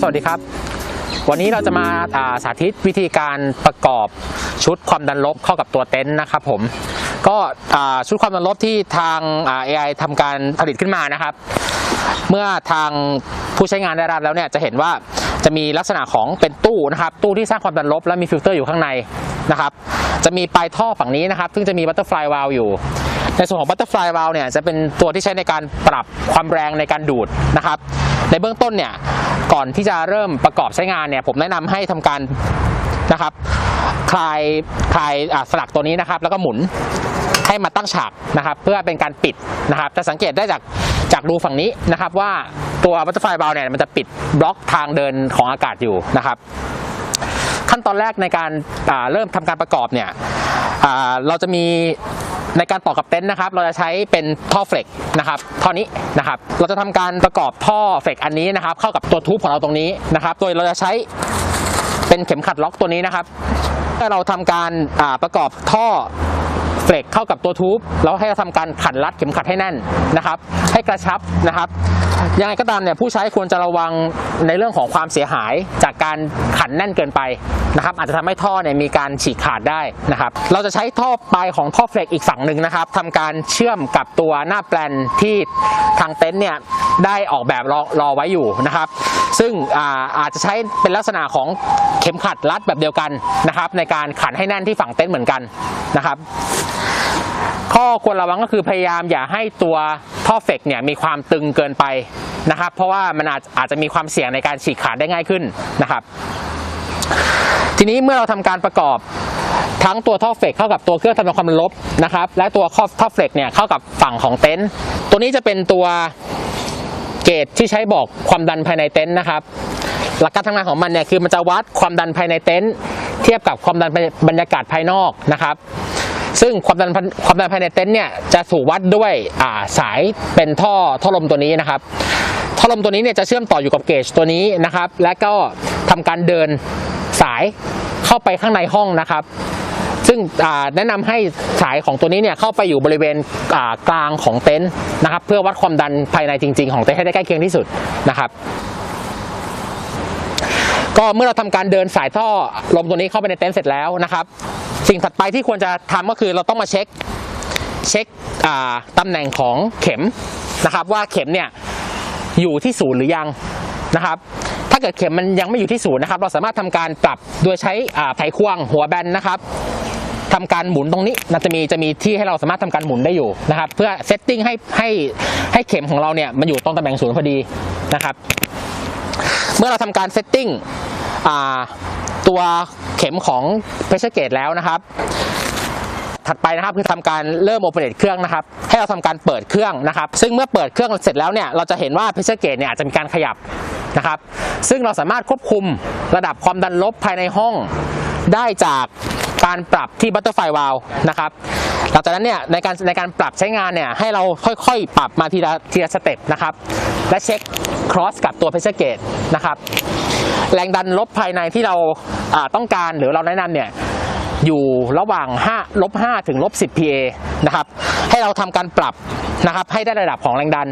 สวัสดีครับ วันนี้เราจะมาาสาธิตวิธีการประกอบชุดความดันลบเข้ากับตัวเต็นท์นะครับผมก็ชุดความดันลบที่ทางอ่า AI ทำการผลิตขึ้นมานะครับ เมื่อทางผู้ใช้งานได้รับแล้วเนี่ยจะเห็นว่าจะมีลักษณะของเป็นตู้นะครับ ตู้ที่สร้างความดันลบและมีฟิลเตอร์อยู่ข้างในนะครับ จะมีปลายท่อฝั่งนี้นะครับ ซึ่งจะมีบัตเตอร์ฟลายวาลอยู่ ในส่วนของบัตเตอร์ฟลายวาลเนี่ยจะเป็นตัวที่ใช้ในการปรับความแรงในการดูดนะครับ ในเบื้องต้นเนี่ยก่อนที่จะเริ่มประกอบใช้งานเนี่ยผมแนะนำให้ทำการนะครับ คลายคลายสลักตัวนี้นะครับ แล้วก็หมุนให้มาตั้งฉากนะครับ เพื่อเป็นการปิดนะครับ จะสังเกตได้จากจากรูฝั่งนี้นะครับ ว่าตัวบัตเตอร์ไฟบาลเนี่ยมันจะปิดบล็อกทางเดินของอากาศอยู่นะครับ ขั้นตอนแรกในการเริ่มทำการประกอบเนี่ยเราจะมี ในการต่อกับเต็นท์นะครับ เราจะใช้เป็นท่อเฟล็กนะครับท่อนี้นะครับ เราจะทำการประกอบท่อเฟล็กอันนี้นะครับ เข้ากับตัวทูบของเราตรงนี้นะครับ โดยเราจะใช้เป็นเข็มขัดล็อกตัวนี้นะครับเมื่อเราทำการประกอบท่อ เฟลกเข้ากับตัวทูบแล้วให้เราทำการขันรัดเข็มขัดให้แน่นนะครับ ให้กระชับนะครับ ยังไงก็ตามเนี่ยผู้ใช้ควรจะระวังในเรื่องของความเสียหายจากการขันแน่นเกินไปนะครับอาจจะทำให้ท่อเนี่ยมีการฉีกขาดได้นะครับ เราจะใช้ท่อปลายของท่อเฟลกอีกฝั่งหนึ่งนะครับทำการเชื่อมกับตัวหน้าแปลนที่ทางเต็นท์เนี่ยได้ออกแบบรอรอไว้อยู่นะครับ ซึ่งอาอาจจะใช้เป็นลักษณะของเข็มขัดรัดแบบเดียวกันนะครับ ในการขันให้แน่นที่ฝั่งเต็นท์เหมือนกันนะครับ ข้อควรระวังก็คือพยายามอย่าให้ตัวท่อเฟกเนี่ยมีความตึงเกินไปนะครับ เพราะว่ามันอาจอาจจะมีความเสี่ยงในการฉีกขาดได้ง่ายขึ้นนะครับ ทีนี้เมื่อเราทำการประกอบทั้งตัวท่อเฟกเข้ากับตัวเครื่องทำความลบนะครับ และตัวท่อเฟกเนี่ยเข้ากับฝั่งของเต็นท์ตัวนี้จะเป็นตัว เกจที่ใช้บอกความดันภายในเต็นท์นะครับ หลักการทำงานของมันเนี่ยคือมันจะวัดความดันภายในเต็นท์เทียบกับความดันบรรยากาศภายนอกนะครับ ซึ่งความดันความดันภายในเต็นท์เนี่ยจะถูกวัดด้วยอ่าสายเป็นท่อท่อลมตัวนี้นะครับ ท่อลมตัวนี้เนี่ยจะเชื่อมต่ออยู่กับเกจตัวนี้นะครับ และก็ทำการเดินสายเข้าไปข้างในห้องนะครับ ซึ่งแนะนำให้สายของตัวนี้เนี่ยเข้าไปอยู่บริเวณกลางของเต็นท์นะครับ เพื่อวัดความดันภายในจริง ๆ ของเต็นท์ให้ได้ใกล้เคียงที่สุดนะครับก็เมื่อเราทำการเดินสายท่อลมตัวนี้เข้าไปในเต็นท์เสร็จแล้วนะครับ สิ่งถัดไปที่ควรจะทำก็คือเราต้องมาเช็คเช็คอ่าตำแหน่งของเข็มนะครับว่าเข็มเนี่ยอยู่ที่ศูนย์หรือยังนะครับ ถ้าเกิดเข็มมันยังไม่อยู่ที่ศูนย์นะครับ เราสามารถทำการปรับโดยใช้อ่าไขควงหัวแบนนะครับ ทำการหมุนตรงนี้นะจะมีจะมีที่ให้เราสามารถทำการหมุนได้อยู่นะครับ เพื่อเซตติ้งให้ให้ให้เข็มของเราเนี่ยมันอยู่ตรงตำแหน่งศูนย์พอดีนะครับ เมื่อเราทำการเซตติ้งตัวเข็มของ pressure gauge แล้วนะครับ ถัดไปนะครับคือทำการเริ่มโอเปเรตเครื่องนะครับ ให้เราทำการเปิดเครื่องนะครับ ซึ่งเมื่อเปิดเครื่องเสร็จแล้วเนี่ยเราจะเห็นว่า pressure gauge เนี่ยอาจจะมีการขยับนะครับ ซึ่งเราสามารถควบคุมระดับความดันลบภายในห้องได้จาก การปรับที่ butterfly valve นะครับหลังจากนั้นเนี่ยในการในการปรับใช้งานเนี่ยให้เราค่อยๆ ปรับมาทีละทีละสเต็ปนะครับและเช็ค cross กับตัว pressure gauge นะครับแรงดันลบภายในที่เราอ่าต้องการหรือเราแนะนำเนี่ยอยู่ระหว่าง5ลบ5ถึงลบ10 PA นะครับให้เราทำการปรับนะครับให้ได้ระดับของแรงดัน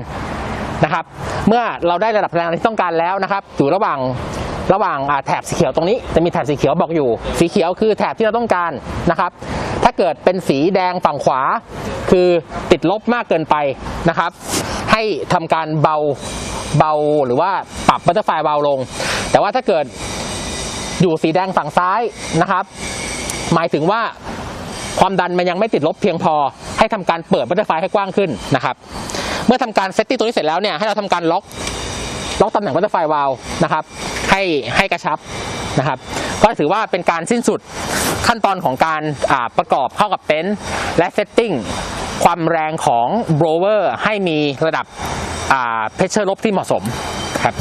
นะครับ เมื่อเราได้ระดับแรงดันที่ต้องการแล้วนะครับอยู่ระหว่าง ระหว่างแถบสีเขียวตรงนี้จะมีแถบสีเขียวบอกอยู่ สีเขียวคือแถบที่เราต้องการนะครับ ถ้าเกิดเป็นสีแดงฝั่งขวา คือติดลบมากเกินไปนะครับ ให้ทำการเบาเบาหรือว่าปรับบัตเตอร์ไฟเบาลง แต่ว่าถ้าเกิดอยู่สีแดงฝั่งซ้ายนะครับ หมายถึงว่าความดันมันยังไม่ติดลบเพียงพอ ให้ทำการเปิดบัตเตอร์ไฟให้กว้างขึ้นนะครับ เมื่อทำการเซตติ้งตัวนี้เสร็จแล้วเนี่ยให้เราทำการล็อกล็อกตำแหน่งบัตเตอร์ไฟวาลนะครับ ให้ให้กระชับนะครับ ก็ถือว่าเป็นการสิ้นสุดขั้นตอนของการประกอบเข้ากับเต็นท์และเซตติ้งความแรงของโบรเวอร์ให้มีระดับเพชเชอร์ลบที่เหมาะสมครับ